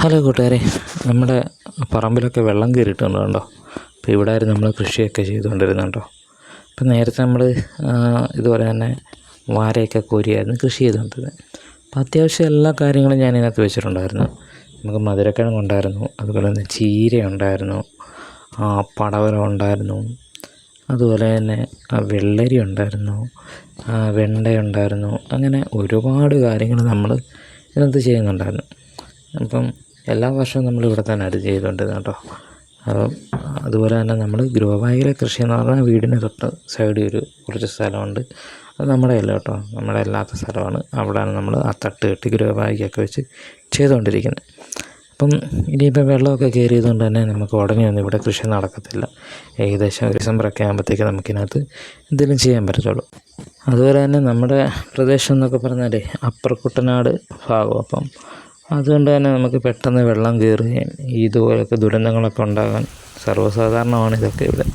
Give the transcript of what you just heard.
Hello കൂട്ടുകാരെ നമ്മുടെ പറമ്പിലൊക്കെ വെള്ളം കയറിയിട്ടുണ്ട്? കണ്ടോ അപ്പോൾ ഇവിടെ ആയിരുന്നു നമ്മൾ കൃഷിയൊക്കെ ചെയ്തുകൊണ്ടിരുന്നുണ്ടോ ഇപ്പം നേരത്തെ നമ്മൾ ഇതുപോലെ തന്നെ വാരയൊക്കെ കോരിയായിരുന്നു കൃഷി ചെയ്തുകൊണ്ടിരുന്നത്. അപ്പോൾ അത്യാവശ്യം എല്ലാ കാര്യങ്ങളും ഞാൻ ഇതിനകത്ത് വെച്ചിട്ടുണ്ടായിരുന്നു. നമുക്ക് മധുരക്കിഴങ്ങ് ഉണ്ടായിരുന്നു അതുപോലെ തന്നെ ചീര ഉണ്ടായിരുന്നു പടവലം ഉണ്ടായിരുന്നു അതുപോലെ തന്നെ വെള്ളരി ഉണ്ടായിരുന്നു വെണ്ടയുണ്ടായിരുന്നു വെണ്ട അങ്ങനെ ഒരുപാട് കാര്യങ്ങൾ നമ്മൾ ഇതിനകത്ത് ചെയ്യുന്നുണ്ടായിരുന്നു. അപ്പം എല്ലാ വർഷവും നമ്മൾ ഇവിടെ തന്നെ അത് ചെയ്തുകൊണ്ടിരുന്നത് കേട്ടോ. അപ്പം അതുപോലെ തന്നെ നമ്മൾ ഗ്രോവായിലെ കൃഷി എന്ന് പറഞ്ഞാൽ വീടിന് തൊട്ട് സൈഡിൽ ഒരു കുറച്ച് സ്ഥലമുണ്ട്. അത് നമ്മുടെ അല്ല കേട്ടോ നമ്മുടെ അല്ലാത്ത സ്ഥലമാണ്. അവിടെയാണ് നമ്മൾ ആ തട്ട് കെട്ടി ഗ്രോവായിക്കൊക്കെ വെച്ച് ചെയ്തുകൊണ്ടിരിക്കുന്നത്. അപ്പം ഇനിയിപ്പോൾ വെള്ളമൊക്കെ കയറിയതുകൊണ്ട് തന്നെ നമുക്ക് ഉടനെ ഒന്നും ഇവിടെ കൃഷി നടക്കത്തില്ല. ഏകദേശം ഡിസംബറൊക്കെ ആകുമ്പോഴത്തേക്ക് നമുക്കിനകത്ത് എന്തെങ്കിലും ചെയ്യാൻ പറ്റത്തുള്ളൂ. അതുപോലെ തന്നെ നമ്മുടെ പ്രദേശം എന്നൊക്കെ പറഞ്ഞാലേ അപ്പർ കുട്ടനാട് ഭാഗം. അപ്പം അതുകൊണ്ട് തന്നെ നമുക്ക് പെട്ടെന്ന് വെള്ളം കയറുകയും ഇതുപോലൊക്കെ ദുരന്തങ്ങളൊക്കെ ഉണ്ടാകാൻ സർവസാധാരണമാണ് ഇതൊക്കെ ഇവിടെ.